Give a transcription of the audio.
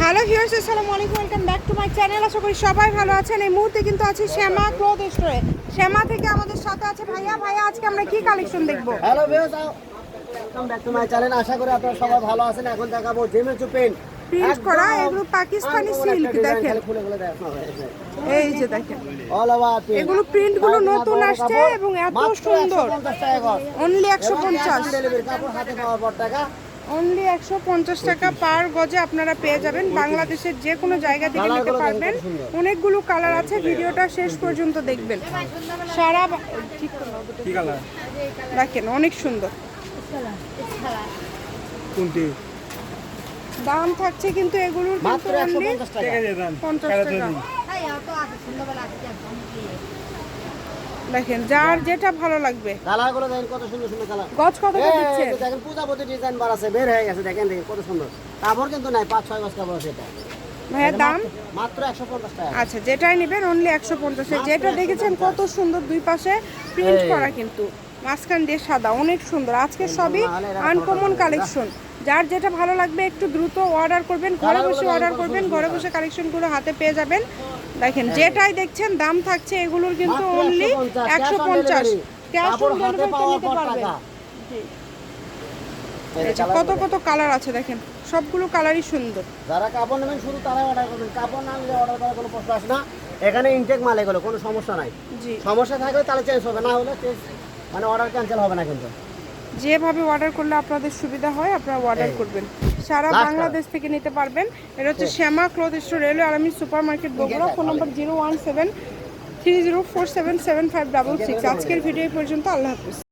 Hello viewers আসসালামু আলাইকুম welcome back to my channel আশা করি সবাই ভালো আছেন। এই মুহূর্তে কিন্তু আছি শ্যামা ক্লোথ স্টোরে শ্যামা থেকে আমাদের সাথে আছে ভাইয়া। ভাইয়া আজকে আমরা কি কালেকশন দেখব? Hello viewers welcome back to my channel আশা করি আপনারা সবাই ভালো আছেন। এখন দেখাবো জেমেচু পেন Print করা, এগুলো পাকিস্তানি silk দেখেন। এই যে দেখেন। অল ওভার পেন এগুলো print গুলো নতুন আসছে এবং এত সুন্দর। অনলি একশো পঞ্চাশ। অনলি একশো পঞ্চাশ টাকা পার গজে আপনারা পেয়ে যাবেন। বাংলাদেশের যে কোনো জায়গা থেকে নিতে পারবেন। অনেকগুলো কালার আছে ভিডিওটা শেষ পর্যন্ত দেখবেন। সারা দেখেন অনেক সুন্দর। দাম থাকছে কিন্তু এগুলোর কিন্তু পঞ্চাশ টাকা। দেখেন যার যেটা ভালো লাগবে। কালারগুলো দেখেন কত সুন্দর সুন্দর কালার। গজ কত দেখেন পূজাপতি ডিজাইন বার আছে বের হয়ে গেছে দেখেন দেখেন কত সুন্দর। কাপড় কিন্তু নাই পাঁচ ছয় গজ কাপড় আছে এটা। ভাইয়া দাম? মাত্র টাকা। আচ্ছা যেটাই নেবেন অনলি যেটা দেখেছেন কত সুন্দর দুই পাশে প্রিন্ট করা কিন্তু। মাঝখান দিয়ে সাদা অনেক সুন্দর। আজকে সবই আনকমন কালেকশন যার যেটা ভালো লাগবে একটু দ্রুত অর্ডার করবেন। ঘরে বসে অর্ডার করবেন ঘরে বসে কালেকশন কালেকশনগুলো হাতে পেয়ে যাবেন। দেখেন যেটাই দেখছেন দাম থাকছে এগুলোর কিন্তু অনলি একশো পঞ্চাশ। ক্যাশ অন ডেলিভারিতে নিতে পারবেন। কত কত কালার আছে দেখেন। সবগুলো কালারই সুন্দর। যারা কাপড় নেবেন শুধু তারাই অর্ডার করবেন কাপড় না নিলে অর্ডার করার কোনো প্রশ্ন আসে না। এখানে ইনটেক মাল এগুলো কোনো সমস্যা নাই। সমস্যা থাকলে তাহলে চেঞ্জ হবে না হলে চেঞ্জ মানে অর্ডার ক্যান্সেল হবে না কিন্তু। যেভাবে অর্ডার করলে আপনাদের সুবিধা হয় আপনারা অর্ডার করবেন। সারা বাংলাদেশ থেকে নিতে পারবেন। এটা হচ্ছে Shyama cloth store railway আরামি supermarket Bogura phone number zero one seven three zero four seven seven five double six. আজকের ভিডিও পর্যন্ত। আল্লাহ হাফিজ।